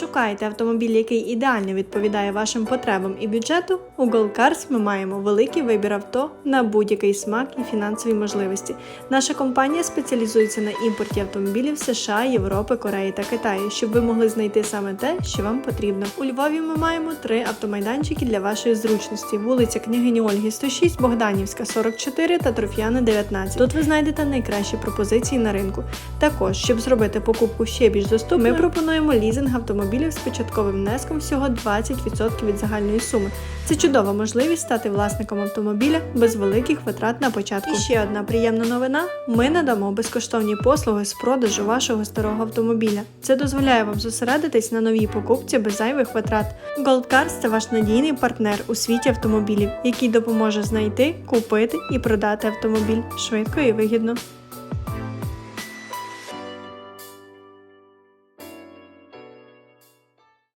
Шукаєте автомобіль, який ідеально відповідає вашим потребам і бюджету? У Gold Cars ми маємо великий вибір авто на будь-який смак і фінансові можливості. Наша компанія спеціалізується на імпорті автомобілів США, Європи, Кореї та Китаю, щоб ви могли знайти саме те, що вам потрібно. У Львові ми маємо три автомайданчики для вашої зручності: вулиця Княгині Ольги 106, Богданівська 44 та Трофіани 19. Тут ви знайдете найкращі пропозиції на ринку. Також, щоб зробити покупку ще більш доступною, ми пропонуємо лізинг автомобілів з початковим внеском всього 20% від загальної суми. Це чудова можливість стати власником автомобіля без великих витрат на початку. І ще одна приємна новина: ми надамо безкоштовні послуги з продажу вашого старого автомобіля. Це дозволяє вам зосередитись на новій покупці без зайвих витрат. Gold Cars – це ваш надійний партнер у світі автомобілів, який допоможе знайти, купити і продати автомобіль швидко і вигідно.